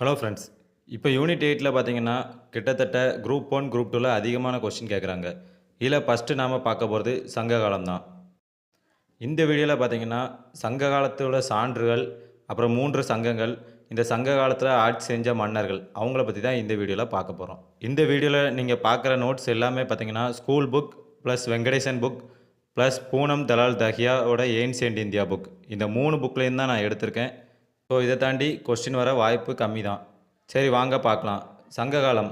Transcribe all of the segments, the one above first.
Hello friends இப்போ unit எயிட்டில் பார்த்தீங்கன்னா கிட்டத்தட்ட குரூப் ஒன் குரூப் டூவில் அதிகமான கொஸ்டின் கேட்குறாங்க. இதில் ஃபஸ்ட்டு நாம் பார்க்க போகிறது சங்க காலம் தான். இந்த வீடியோவில் பார்த்தீங்கன்னா சங்க காலத்தோட சான்றுகள் அப்புறம் மூன்று சங்கங்கள் இந்த சங்க காலத்தில் ஆட்சி செஞ்ச மன்னர்கள் அவங்கள பற்றி தான் இந்த வீடியோவில் பார்க்க போகிறோம் இந்த வீடியோவில் நீங்கள் பார்க்குற நோட்ஸ் எல்லாமே பார்த்தீங்கன்னா school book plus Venkatesan book plus Poonam Dalal தஹியாவோட ancient India book இந்த மூணு புக்லேருந்து தான் நான் எடுத்திருக்கேன். ஸோ இதை தாண்டி கொஸ்டின் வர வாய்ப்பு கம்மி தான் சரி வாங்க பார்க்கலாம். சங்க காலம்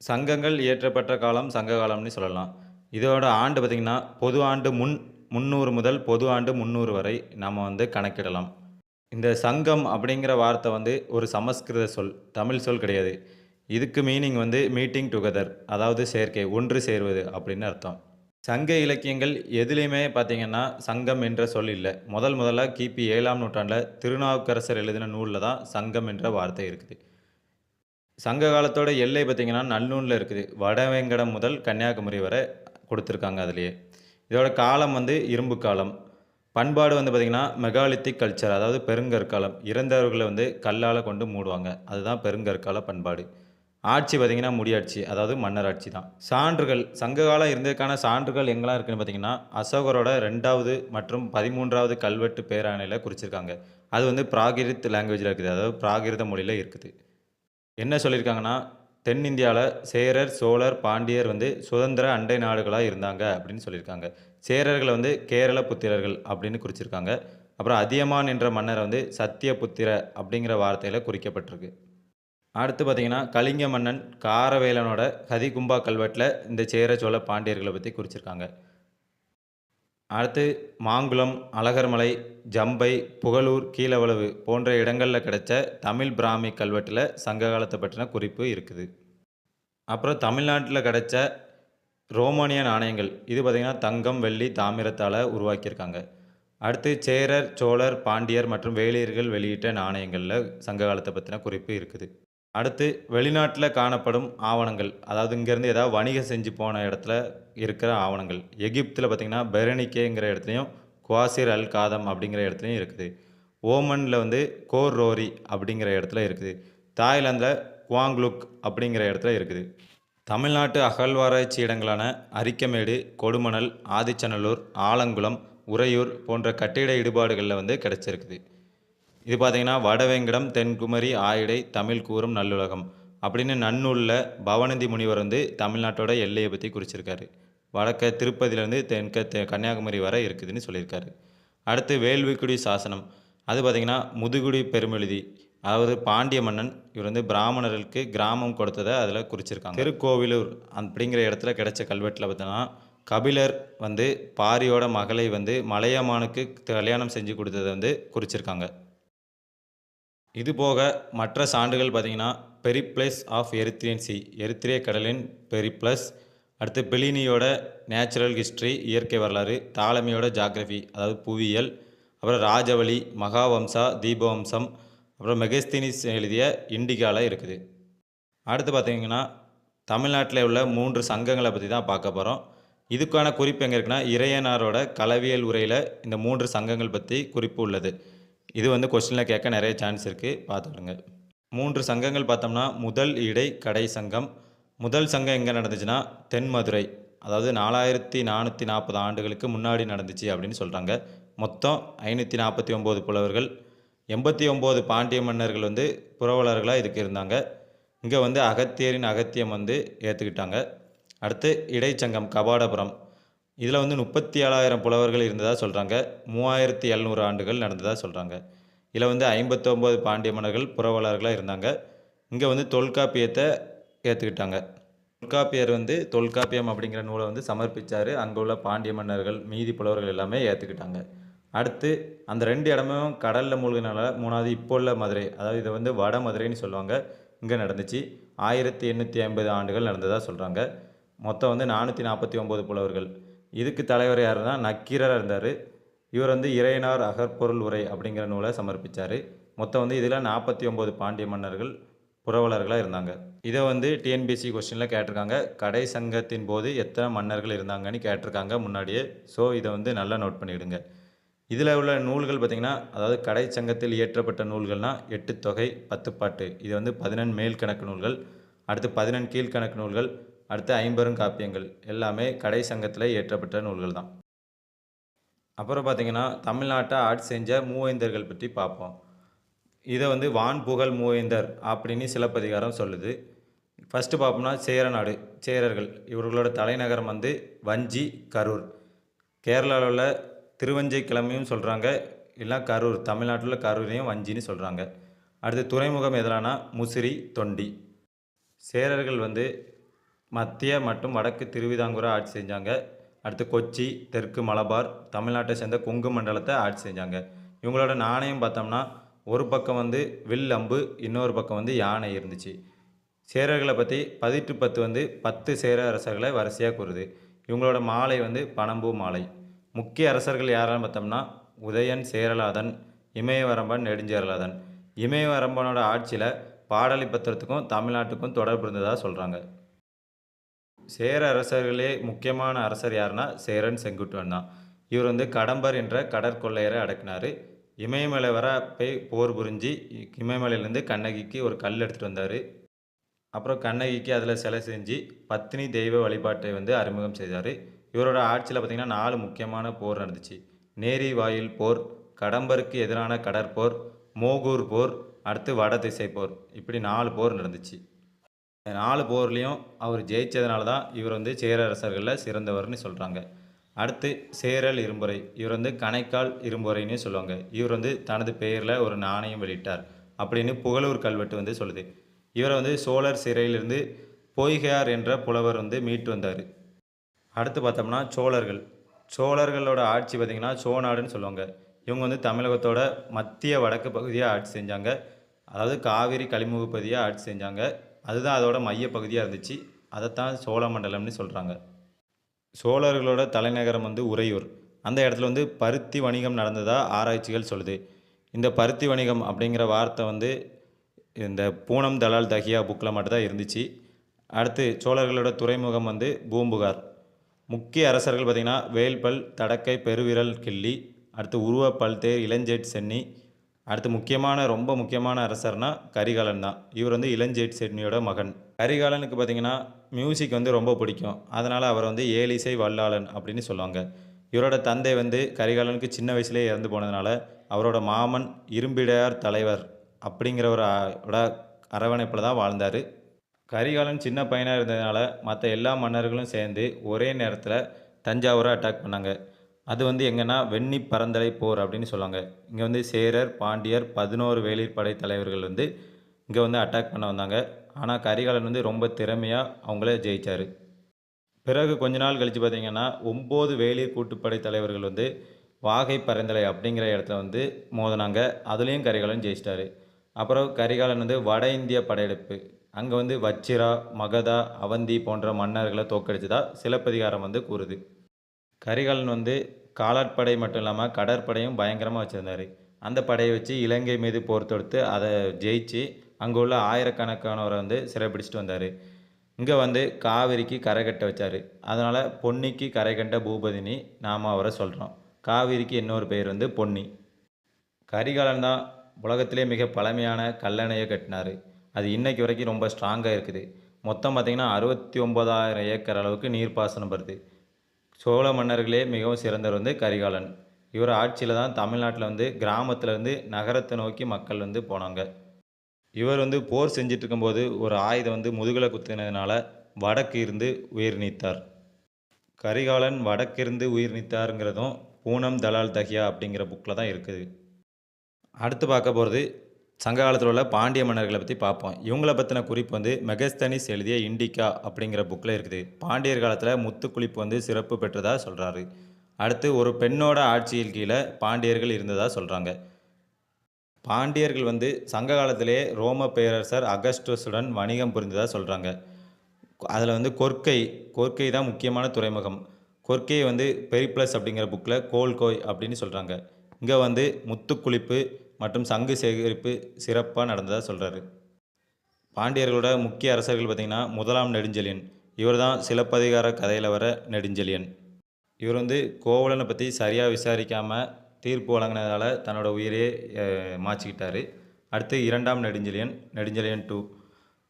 சங்கங்கள் இயற்றப்பட்ட காலம் சங்க காலம்னு சொல்லலாம். இதோட ஆண்டு பார்த்திங்கன்னா பொது ஆண்டு முன் முந்நூறு முதல் பொது ஆண்டு முந்நூறு வரை நம்ம வந்து கணக்கிடலாம். இந்த சங்கம் அப்படிங்கிற வார்த்தை வந்து ஒரு சமஸ்கிருத சொல் தமிழ் சொல் கிடையாது. இதுக்கு மீனிங் வந்து மீட்டிங் டுகெதர் அதாவது சேர்க்கை ஒன்று சேர்வது அப்படின்னு அர்த்தம். சங்க இலக்கியங்கள் எதுலேயுமே பார்த்தீங்கன்னா சங்கம் என்ற சொல் இல்லை. முதல் முதல்ல கிபி ஏழாம் நூற்றாண்டில் திருநாவுக்கரசர் எழுதின நூலில் தான் சங்கம் என்ற வார்த்தை இருக்குது. சங்க காலத்தோட எல்லை பார்த்திங்கன்னா நல்லூனில் இருக்குது. வடவேங்கடம் முதல் கன்னியாகுமரி வரை கொடுத்துருக்காங்க அதுலேயே. இதோட காலம் வந்து இரும்பு காலம். பண்பாடு வந்து பார்த்திங்கன்னா மெகாலித்திக் கல்ச்சர் அதாவது பெருங்கற்காலம். இறந்தவர்களை வந்து கல்லால் கொண்டு மூடுவாங்க. அதுதான் பெருங்கற்கால பண்பாடு. ஆட்சி பார்த்திங்கன்னா முடியாட்சி அதாவது மன்னர் ஆட்சி தான். சான்றுகள் சங்க காலம் இருந்ததுக்கான சான்றுகள் எங்கெல்லாம் இருக்குன்னு பார்த்தீங்கன்னா அசோகரோட ரெண்டாவது மற்றும் பதிமூன்றாவது கல்வெட்டு பேராணையில் குறிச்சிருக்காங்க. அது வந்து பிராகிருத் லாங்குவேஜில் இருக்குது. அதாவது பிராகிருத மொழியில் இருக்குது. என்ன சொல்லியிருக்காங்கன்னா தென்னிந்தியாவில் சேரர் சோழர் பாண்டியர் வந்து சுதந்திர அண்டை நாடுகளாக இருந்தாங்க அப்படின்னு சொல்லியிருக்காங்க. சேரர்களை வந்து கேரள புத்திரர்கள் அப்படின்னு குறிச்சிருக்காங்க. அப்புறம் அதியமான் என்ற மன்னரை வந்து சத்தியபுத்திர அப்படிங்கிற வார்த்தையில் குறிக்கப்பட்டிருக்கு. அடுத்து பார்த்தீங்கன்னா கலிங்க மன்னன் காரவேலனோட கதிகும்பா கல்வெட்டில் இந்த சேர சோழ பாண்டியர்களை பற்றி குறிச்சிருக்காங்க. அடுத்து மாங்குளம் அழகர்மலை ஜம்பை புகழூர் கீழவளவு போன்ற இடங்களில் கிடைச்ச தமிழ் பிராமி கல்வெட்டில் சங்க காலத்தை பற்றின குறிப்பு இருக்குது. அப்புறம் தமிழ்நாட்டில் கிடைச்ச ரோமானிய நாணயங்கள் இது பார்த்திங்கன்னா தங்கம் வெள்ளி தாமிரத்தால் உருவாக்கியிருக்காங்க. அடுத்து சேரர் சோழர் பாண்டியர் மற்றும் வேளியர்கள் வெளியிட்ட நாணயங்களில் சங்க காலத்தை பற்றின குறிப்பு இருக்குது. அடுத்து வெளிநாட்டில் காணப்படும் ஆவணங்கள். அதாவது இங்கேருந்து ஏதாவது வணிகம் செஞ்சு போன இடத்துல இருக்கிற ஆவணங்கள். எகிப்தில் பார்த்திங்கன்னா பெரனிக்கேங்கிற இடத்துலையும் குவாசிர் அல் காதம் அப்படிங்கிற இடத்துலையும் இருக்குது. ஓமனில் வந்து கோர் ரோரி அப்படிங்கிற இடத்துல இருக்குது. தாய்லாந்தில் குவாங்லுக் அப்படிங்கிற இடத்துல இருக்குது. தமிழ்நாட்டு அகழ்வாராய்ச்சி இடங்களான அரிக்கமேடு கொடுமணல் ஆதிச்சநல்லூர் ஆலங்குளம் உறையூர் போன்ற கட்டிட இடுபாடுகளில் வந்து கிடச்சிருக்குது. இது பார்த்தீங்கன்னா வடவேங்கடம் தென்குமரி ஆயிடை தமிழ் கூறும் நல்லுலகம் அப்படின்னு நன்னூலில் பவனந்தி முனிவர் வந்து தமிழ்நாட்டோட எல்லையை பற்றி குறிச்சிருக்காரு. வடக்க திருப்பதியிலேருந்து தென்க தெ- கன்னியாகுமரி வரை இருக்குதுன்னு சொல்லியிருக்காரு. அடுத்து வேள்விக்குடி சாசனம். அது பார்த்திங்கன்னா முதுகுடி பெருமெழுதி. அதாவது பாண்டிய மன்னன் இவர் வந்து பிராமணர்களுக்கு கிராமம் கொடுத்ததை அதில் குறிச்சிருக்காங்க. திருக்கோவிலூர் அப்படிங்கிற இடத்துல கிடைச்ச கல்வெட்டில் பார்த்தோன்னா கபிலர் வந்து பாரியோட மகளை வந்து மலையமானுக்கு கல்யாணம் செஞ்சு கொடுத்ததை வந்து குறிச்சிருக்காங்க. இது போக மற்ற சான்றுகள் பார்த்தீங்கன்னா பெரிப்ளஸ் ஆஃப் எரித்ரியன் சி எரித்ரிய கடலின் பெரிப்ளஸ் அடுத்து பெலினியோட நேச்சுரல் ஹிஸ்ட்ரி இயற்கை வரலாறு தாலமியோட ஜாகிரபி அதாவது புவியியல் அப்புறம் ராஜவழி மகாவம்சா தீபவம்சம் அப்புறம் மெகஸ்தினிஸ் எழுதிய இண்டிகால இருக்குது. அடுத்து பார்த்தீங்கன்னா தமிழ்நாட்டில் உள்ள மூன்று சங்கங்களை பற்றி தான் பார்க்க போகிறோம் இதுக்கான குறிப்பு எங்கே இருக்குன்னா இறையனாரோட களவியல் உரையில் இந்த மூன்று சங்கங்கள் பற்றி குறிப்பு உள்ளது. இது வந்து கொஸ்டினில் கேட்க நிறைய சான்ஸ் இருக்குது பார்த்துக்கிடுங்க மூன்று சங்கங்கள் பார்த்தோம்னா முதல் இடை கடை சங்கம். முதல் சங்கம் எங்கே நடந்துச்சுன்னா தென்மதுரை அதாவது நாலாயிரத்தி நானூற்றி நாற்பது ஆண்டுகளுக்கு முன்னாடி நடந்துச்சு அப்படின்னு சொல்கிறாங்க மொத்தம் ஐநூற்றி நாற்பத்தி ஒம்பது புலவர்கள். எண்பத்தி ஒம்பது பாண்டிய மன்னர்கள் வந்து புரவலர்களாக இதுக்கு இருந்தாங்க. இங்கே வந்து அகத்தியரின் அகத்தியம் வந்து ஏற்றுக்கிட்டாங்க அடுத்து இடைச்சங்கம் கபாடபுரம். இதில் வந்து முப்பத்தி ஏழாயிரம் புலவர்கள் இருந்ததாக சொல்கிறாங்க மூவாயிரத்தி எழுநூறு ஆண்டுகள் நடந்ததாக சொல்கிறாங்க இதில் வந்து ஐம்பத்தொம்போது பாண்டிய மன்னர்கள் புறவலர்களாக இருந்தாங்க. இங்கே வந்து தொல்காப்பியத்தை ஏற்றுக்கிட்டாங்க. தொல்காப்பியர் வந்து தொல்காப்பியம் அப்படிங்கிற நூலை வந்து சமர்ப்பித்தார் அங்கே உள்ள பாண்டிய மன்னர்கள் மீதி புலவர்கள் எல்லாமே ஏற்றுக்கிட்டாங்க. அடுத்து அந்த ரெண்டு இடமும் கடலில் மூழ்கினால மூணாவது இப்போ உள்ள மதுரை அதாவது இதை வந்து வட மதுரைன்னு சொல்லுவாங்க. இங்கே நடந்துச்சு. ஆயிரத்தி எண்ணூற்றி ஐம்பது ஆண்டுகள் நடந்ததாக சொல்கிறாங்க மொத்தம் வந்து நானூற்றி நாற்பத்தி ஒம்பது புலவர்கள். இதுக்கு தலைவர் யாருன்னா நக்கீரராக இருந்தார். இவர் வந்து இறையனார் அகற்பொருள் உரை அப்படிங்கிற நூலை சமர்ப்பித்தார் மொத்தம் வந்து இதில் நாற்பத்தி ஒம்பது பாண்டிய மன்னர்கள் புரவலர்களாக இருந்தாங்க. இதை வந்து டிஎன்பிசி கொஸ்டினில் கேட்டிருக்காங்க. கடை சங்கத்தின் போது எத்தனை மன்னர்கள் இருந்தாங்கன்னு கேட்டிருக்காங்க முன்னாடியே. ஸோ இதை வந்து நல்லா நோட் பண்ணிவிடுங்க இதில் உள்ள நூல்கள் பார்த்திங்கன்னா அதாவது கடை சங்கத்தில் இயற்றப்பட்ட நூல்கள்னால் எட்டு தொகை பத்து பாட்டு. இது வந்து பதினெண் மேல் கணக்கு நூல்கள். அடுத்து பதினெண் கீழ்கணக்கு நூல்கள். அடுத்து ஐம்பெரும் காப்பியங்கள் எல்லாமே கடை சங்கத்தில் இயற்றப்பட்ட நூல்கள் தான் அப்புறம் பார்த்திங்கன்னா தமிழ்நாட்டை ஆட்சி செஞ்ச மூவேந்தர்கள் பற்றி பார்ப்போம். இதை வந்து வான் புகழ் மூவேந்தர் அப்படின்னு சிலப்பதிகாரம் சொல்லுது. ஃபஸ்ட்டு பார்ப்போம்னா சேரநாடு சேரர்கள். இவர்களோட தலைநகரம் வந்து வஞ்சி கரூர். கேரளாவில் உள்ள திருவஞ்சை கிழமையும் சொல்கிறாங்க இல்லை கரூர் தமிழ்நாட்டில் கரூரையும் வஞ்சின்னு சொல்கிறாங்க அடுத்து துறைமுகம் எதிரானா முசிறி தொண்டி. சேரர்கள் வந்து மத்திய மற்றும் வடக்கு திருவிதாங்கூரை ஆட்சி செஞ்சாங்க. அடுத்து கொச்சி தெற்கு மலபார் தமிழ்நாட்டை சேர்ந்த கொங்கு மண்டலத்தை ஆட்சி செஞ்சாங்க. இவங்களோட நாணயம் பார்த்தோம்னா ஒரு பக்கம் வந்து வில் அம்பு இன்னொரு பக்கம் வந்து யானை இருந்துச்சு. சேரர்களை பற்றி பதிட்டு பத்து வந்து பத்து சேர அரசர்களை வரிசையாக கூறுது. இவங்களோட மாலை வந்து பனம்பூ மாலை. முக்கிய அரசர்கள் யாரான்னு பார்த்தோம்னா உதயன் சேரலாதன் இமயவரம்பன் நெடுஞ்சேரலாதன். இமயவரம்பனோட ஆட்சியில் பாடலிபத்திரத்துக்கும் தமிழ்நாட்டுக்கும் தொடர்பு இருந்ததாக சொல்கிறாங்க சேர அரசர்களே முக்கியமான அரசர் யாருன்னா சேரன் செங்குட்டுவன் தான் இவர் வந்து கடம்பர் என்ற கடற்கொள்ளையரை அடக்கினார். இமயமலை வர போய் போர் புரிஞ்சு இமயமலையிலேருந்து கண்ணகிக்கு ஒரு கல் எடுத்துகிட்டு வந்தார். அப்புறம் கண்ணகிக்கு அதில் சிலை செஞ்சு பத்தினி தெய்வ வழிபாட்டை வந்து அறிமுகம் செய்தார். இவரோட ஆட்சியில் பார்த்திங்கன்னா நாலு முக்கியமான போர் நடந்துச்சு. நேரி வாயில் போர் கடம்பருக்கு எதிரான கடற்போர் மோகூர் போர் அடுத்து வட திசை போர். இப்படி நாலு போர் நடந்துச்சு. நாலு போர்லேயும் அவர் ஜெயித்ததுனால தான் இவர் வந்து சேரரசர்களில் சிறந்தவர்னு சொல்கிறாங்க அடுத்து சேரல் இரும்புரை. இவர் வந்து கணைக்கால் இரும்புரைன்னு சொல்லுவாங்க. இவர் வந்து தனது பெயரில் ஒரு நாணயம் வெளியிட்டார் அப்படின்னு புகழூர் கல்வெட்டு வந்து சொல்லுது. இவரை வந்து சோழர் சிறையிலிருந்து பொய்கையார் என்ற புலவர் வந்து மீட்டு வந்தார். அடுத்து பார்த்தோம்னா சோழர்கள். சோழர்களோட ஆட்சி பார்த்திங்கன்னா சோநாடுன்னு சொல்லுவாங்க. இவங்க வந்து தமிழகத்தோட மத்திய வடக்கு பகுதியாக ஆட்சி செஞ்சாங்க. அதாவது காவிரி கலிமுக பகுதியாக ஆட்சி செஞ்சாங்க. அதுதான் அதோட மையப்பகுதியாக இருந்துச்சு. அதைத்தான் சோழ மண்டலம்னு சொல்கிறாங்க சோழர்களோட தலைநகரம் வந்து உறையூர். அந்த இடத்துல வந்து பருத்தி வணிகம் நடந்ததாக ஆராய்ச்சிகள் சொல்லுது. இந்த பருத்தி வணிகம் அப்படிங்கிற வார்த்தை வந்து இந்த பூனம் தலால் தகியா புக்கில் மட்டும்தான் இருந்துச்சு. அடுத்து சோழர்களோட துறைமுகம் வந்து பூம்புகார். முக்கிய அரசர்கள் பார்த்திங்கன்னா வேல்பல் தடக்கை பெருவிரல் கிள்ளி அடுத்து உருவ பல்தேர் இளஞ்சேட் சென்னி அடுத்து முக்கியமான ரொம்ப முக்கியமான அரசர்னா கரிகாலன் தான். இவர் வந்து இளஞ்சேட் செட்னியோட மகன். கரிகாலனுக்கு பார்த்திங்கன்னா மியூசிக் வந்து ரொம்ப பிடிக்கும். அதனால் அவர் வந்து ஏலிசை வல்லாளன் அப்படின்னு சொல்லுவாங்க. இவரோட தந்தை வந்து கரிகாலனுக்கு சின்ன வயசுலேயே இறந்து போனதுனால அவரோட மாமன் இரும்பிடையார் தலைவர் அப்படிங்கிறவரோட அரவணைப்பில் தான் வாழ்ந்தார். கரிகாலன் சின்ன பையனாக இருந்ததுனால மற்ற எல்லா மன்னர்களும் சேர்ந்து ஒரே நேரத்தில் தஞ்சாவூரை அட்டாக் பண்ணாங்க. அது வந்து எங்கன்னா வெண்ணி பரந்தலை போர் அப்படின்னு சொல்லுவாங்க. இங்கே வந்து சேரர் பாண்டியர் பதினோரு வேளிர் படை தலைவர்கள் வந்து இங்கே வந்து அட்டாக் பண்ண வந்தாங்க. ஆனால் கரிகாலன் வந்து ரொம்ப திறமையாக அவங்கள ஜெயித்தார் பிறகு கொஞ்ச நாள் கழித்து பார்த்தீங்கன்னா ஒம்பது வேளிர் கூட்டுப்படை தலைவர்கள் வந்து வாகை பரந்தலை அப்படிங்கிற இடத்துல வந்து மோதினாங்க. அதுலேயும் கரிகாலன் ஜெயிச்சிட்டாரு. அப்புறம் கரிகாலன் வந்து வட இந்திய படையெடுப்பு. அங்கே வந்து வச்சிரா மகதா அவந்தி போன்ற மன்னர்களை தோக்கடிச்சதா சிலப்பதிகாரம் வந்து கூறுது. கரிகாலன் வந்து காலாட்படை மட்டும் இல்லாமல் கடற்படையும் பயங்கரமாக வச்சுருந்தார். அந்த படையை வச்சு இலங்கை மீது போர் தொடுத்து அதை ஜெயிச்சு அங்கே உள்ள ஆயிரக்கணக்கானவரை வந்து சிறைப்பிடிச்சிட்டு வந்தார். இங்கே வந்து காவிரிக்கு கரை கட்ட வச்சார். அதனால் பொன்னிக்கு கரை கண்ட பூபதினி நாம் அவரை சொல்கிறோம் காவிரிக்கு இன்னொரு பேர் வந்து பொன்னி. கரிகாலன் தான் உலகத்திலே மிக பழமையான கல்லணையை கட்டினார். அது இன்றைக்கு வரைக்கும் ரொம்ப ஸ்ட்ராங்காக இருக்குது. மொத்தம் பார்த்திங்கன்னா அறுபத்தி ஒம்பதாயிரம் ஏக்கர் அளவுக்கு நீர்ப்பாசனம் வருது. சோழ மன்னர்களே மிகவும் சிறந்தவர் வந்து கரிகாலன். இவர் ஆட்சியில் தான் தமிழ்நாட்டில் வந்து கிராமத்துலேருந்து நகரத்தை நோக்கி மக்கள் வந்து போனாங்க. இவர் வந்து போர் செஞ்சிட்டு இருக்கும்போது ஒரு ஆயுதம் வந்து முதுகில் குத்தினதுனால வடக்கு இருந்து உயிர் நீத்தார். கரிகாலன் வடக்கிருந்து உயிர் நீத்தாருங்கிறதும் பூனம் தலால் தஹியா அப்படிங்கிற புக்கில் தான் இருக்குது. அடுத்து பார்க்க போகிறது சங்க காலத்தில் உள்ள பாண்டிய மன்னர்களை பற்றி பார்ப்போம். இவங்கள பற்றின குறிப்பு வந்து மெகஸ்தனிஸ் எழுதிய இண்டிகா அப்படிங்கிற புக்கில் இருக்குது. பாண்டியர் காலத்தில் முத்துக்குளிப்பு வந்து சிறப்பு பெற்றதாக சொல்கிறாரு அடுத்து ஒரு பெண்ணோட ஆட்சியில் கீழே பாண்டியர்கள் இருந்ததாக சொல்கிறாங்க பாண்டியர்கள் வந்து சங்க காலத்திலே ரோம பேரரசர் அகஸ்டஸுடன் வணிகம் புரிந்ததாக சொல்கிறாங்க அதில் வந்து கொர்க்கை கொர்க்கை தான் முக்கியமான துறைமுகம். கொர்க்கையை வந்து பெரிப்ளஸ் அப்படிங்கிற புக்கில் கோல்கோய் அப்படின்னு சொல்கிறாங்க இங்கே வந்து முத்துக்குளிப்பு மற்றும் சங்கு சேகரிப்பு சிறப்பாக நடந்ததாக சொல்கிறாரு பாண்டியர்களோட முக்கிய அரசர்கள் பார்த்திங்கன்னா முதலாம் நெடுஞ்செழியன். இவர் தான் சிலப்பதிகார கதையில் வர நெடுஞ்செழியன். இவர் வந்து கோவலனை பற்றி சரியாக விசாரிக்காமல் தீர்ப்பு வழங்கினதால தன்னோட உயிரையே மாச்சிக்கிட்டார் அடுத்து இரண்டாம் நெடுஞ்செழியன் நெடுஞ்செழியன் டூ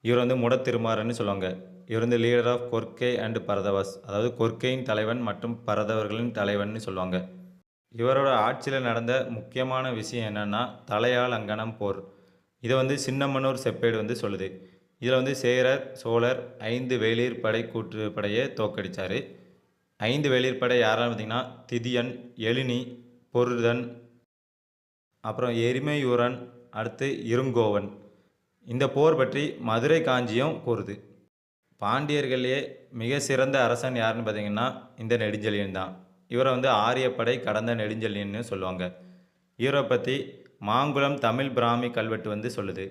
இவர் வந்து முடத்திருமாறன்னு சொல்லுவாங்க. இவர் வந்து leader of Korkai and Paradavas அதாவது கொர்க்கையின் தலைவன் மற்றும் பரதவர்களின் தலைவன் சொல்லுவாங்க. இவரோட ஆட்சியில் நடந்த முக்கியமான விஷயம் என்னென்னா தலையால் அங்கனம் போர். இதை வந்து சின்னமனூர் செப்பேடு வந்து சொல்லுது. இதில் வந்து சேரர் சோழர் ஐந்து வேளிர் படை கூற்று படையை தோக்கடித்தார் ஐந்து வேளிர் படை யாரான்னு பார்த்திங்கன்னா திதியன் எழினி பொருதன் அப்புறம் எரிமையூரன் அடுத்து இருங்கோவன். இந்த போர் பற்றி மதுரை காஞ்சியும் கூறுது. பாண்டியர்களே மிக சிறந்த அரசன் யாருன்னு பார்த்தீங்கன்னா இந்த நெடுஞ்செழியன் தான். இவரை வந்து ஆரியப்படை கடந்த நெடுஞ்செழியன்னு சொல்லுவாங்க. இவரை பற்றி மாங்குளம் தமிழ் பிராமி கல்வெட்டு வந்து சொல்லுது.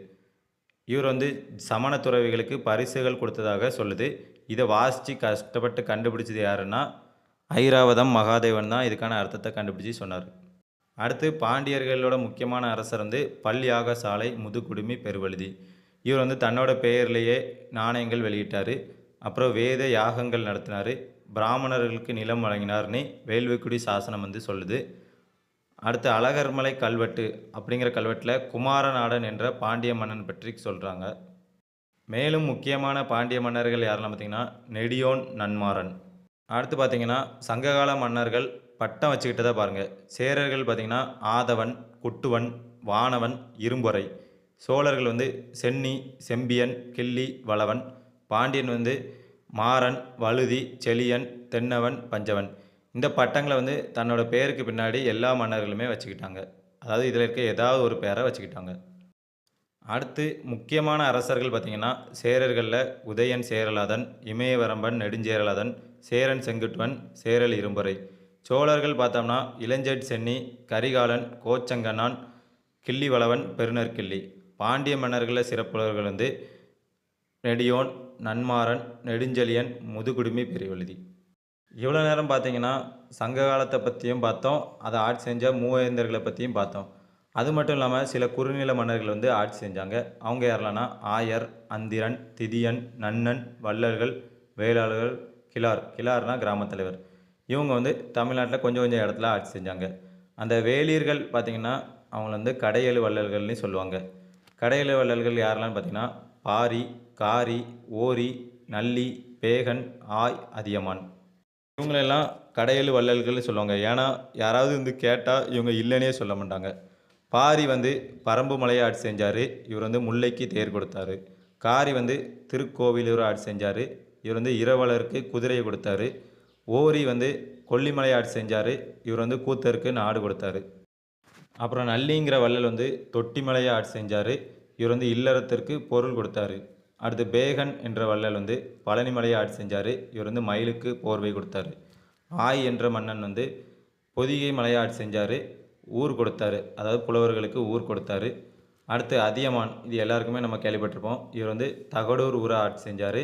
இவர் வந்து சமண துறவிகளுக்கு பரிசுகள் கொடுத்ததாக சொல்லுது. இதை வாசித்து கஷ்டப்பட்டு கண்டுபிடிச்சது யாருன்னா ஐராவதம் மகாதேவன் தான். இதுக்கான அர்த்தத்தை கண்டுபிடிச்சி சொன்னார். அடுத்து பாண்டியர்களோட முக்கியமான அரசர் வந்து பல்யாக சாலை முதுகுடுமி பெருவழுதி. இவர் வந்து தன்னோட பெயர்லேயே நாணயங்கள் வெளியிட்டார். அப்புறம் வேத யாகங்கள் நடத்தினார். பிராமணர்களுக்கு நிலம் வழங்கினார்னு வேள்விக்குடி சாசனம் வந்து சொல்லுது. அடுத்து அழகர்மலை கல்வெட்டு அப்படிங்கிற கல்வெட்டில் குமாரநாடன் என்ற பாண்டிய மன்னன் பற்றி சொல்கிறாங்க மேலும் முக்கியமான பாண்டிய மன்னர்கள் யாரெல்லாம் பார்த்திங்கன்னா நெடியோன் நன்மாறன். அடுத்து பார்த்தீங்கன்னா சங்ககால மன்னர்கள் பட்டம் வச்சுக்கிட்டதை பாருங்கள் சேரர்கள் பார்த்திங்கன்னா ஆதவன் குட்டுவன் வானவன் இரும்பொறை. சோழர்கள் வந்து சென்னி செம்பியன் கிள்ளி வளவன். பாண்டியன் வந்து மாறன் வழுதி செழியன் தென்னவன் பஞ்சவன். இந்த பட்டங்களை வந்து தன்னோட பேருக்கு பின்னாடி எல்லா மன்னர்களுமே வச்சுக்கிட்டாங்க. அதாவது இதில் இருக்க ஏதாவது ஒரு பேரை வச்சுக்கிட்டாங்க. அடுத்து முக்கியமான அரசர்கள் பார்த்திங்கன்னா சேரர்களில் உதயன் சேரலாதன் இமயவரம்பன் நெடுஞ்சேரலாதன் சேரன் செங்குட்டுவன் சேரல் இரும்புரை சோழர்கள் பார்த்தோம்னா இளஞ்செட் சென்னி கரிகாலன் கோச்சங்கனான் கிள்ளிவளவன் பெருநற்கிள்ளி. பாண்டிய மன்னர்களில் சிறப்புலர்கள் வந்து நெடியோன் நன்மாறன் நெடுஞ்செழியன் முதுகுடுமி பெரியவழுதி. இவ்வளோ நேரம் பார்த்தீங்கன்னா சங்க காலத்தை பற்றியும் பார்த்தோம். அதை ஆட்சி செஞ்ச மூவேந்தர்களை பற்றியும் பார்த்தோம். அது மட்டும் இல்லாமல் சில குறுநில மன்னர்கள் வந்து ஆட்சி செஞ்சாங்க. அவங்க யாரெல்லாம்னா ஆயர் அந்திரன் திதியன் நன்னன் வள்ளல்கள் வேளாளர்கள் கிளார் கிளார்னா கிராமத் தலைவர். இவங்க வந்து தமிழ்நாட்டில் கொஞ்சம் கொஞ்சம் இடத்துல ஆட்சி செஞ்சாங்க. அந்த வேளிர்கள் பார்த்திங்கன்னா அவங்கள வந்து கடையெழு வள்ளல்கள்னு சொல்லுவாங்க. கடையெழு வள்ளல்கள் யாரெல்லாம் பார்த்திங்கன்னா பாரி காரி ஓரி நல்லி பேகன் ஆய் அதியமான். இவங்களெல்லாம் கடையல் வள்ளல்கள்னு சொல்லுவாங்க. ஏன்னா யாராவது வந்து கேட்டால் இவங்க இல்லைன்னே சொல்ல மாட்டாங்க. பாரி வந்து பரம்பு மலையை ஆட்சி செஞ்சார். இவர் வந்து முல்லைக்கு தேர் கொடுத்தாரு. காரி வந்து திருக்கோவிலூர் ஆட்சி செஞ்சார். இவர் வந்து இரவலருக்கு குதிரையை கொடுத்தாரு. ஓரி வந்து கொல்லிமலை ஆட்சி செஞ்சார். இவர் வந்து கூத்தருக்கு நாடு கொடுத்தாரு. அப்புறம் நல்லிங்கிற வள்ளல் வந்து தொட்டிமலையை ஆட்சி செஞ்சார். இவர் வந்து இல்லறத்திற்கு பொருள் கொடுத்தாரு. அடுத்து பேகன் என்ற வள்ளல் வந்து பழனிமலையை ஆட்சி செஞ்சார். இவர் வந்து மயிலுக்கு போர்வை கொடுத்தாரு. ஆய் என்ற மன்னன் வந்து பொதிகை மலையை ஆட்சி செஞ்சார். ஊர் கொடுத்தாரு. அதாவது புலவர்களுக்கு ஊர் கொடுத்தாரு. அடுத்து அதியமான் இது எல்லாருக்குமே நம்ம கேள்விப்பட்டிருப்போம். இவர் வந்து தகடூர் ஊரை ஆட்சி செஞ்சார்.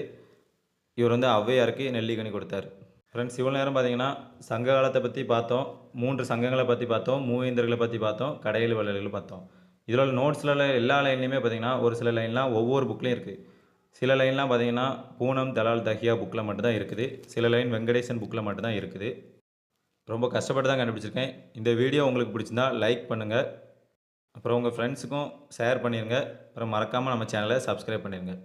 இவர் வந்து ஔவையாருக்கு நெல்லிக்கனி கொடுத்தார். ஃப்ரெண்ட்ஸ் இவ்வளோ நேரம் பார்த்தீங்கன்னா சங்க காலத்தை பற்றி பார்த்தோம். மூன்று சங்கங்களை பற்றி பார்த்தோம். மூவேந்தர்களை பற்றி பார்த்தோம். கடையில் வள்ளல்களை பார்த்தோம் இதில் உள்ள நோட்ஸில் எல்லா லைன்லையுமே பார்த்தீங்கன்னா ஒரு சில லைன்லாம் ஒவ்வொரு புக்லேயும் இருக்குது சில லைன்லாம் பார்த்தீங்கன்னா பூனம் தலால் தஹியா புக்கில் மட்டும்தான் இருக்குது. சில லைன் வெங்கடேசன் புக்கில் மட்டும்தான் இருக்குது. ரொம்ப கஷ்டப்பட்டு தான் கண்டுபிடிச்சிருக்கேன். இந்த வீடியோ உங்களுக்கு பிடிச்சிருந்தா லைக் பண்ணுங்கள் அப்புறம் உங்கள் ஃப்ரெண்ட்ஸுக்கும் ஷேர் பண்ணிடுங்க அப்புறம் மறக்காமல் நம்ம சேனலை சப்ஸ்கிரைப் பண்ணிடுங்க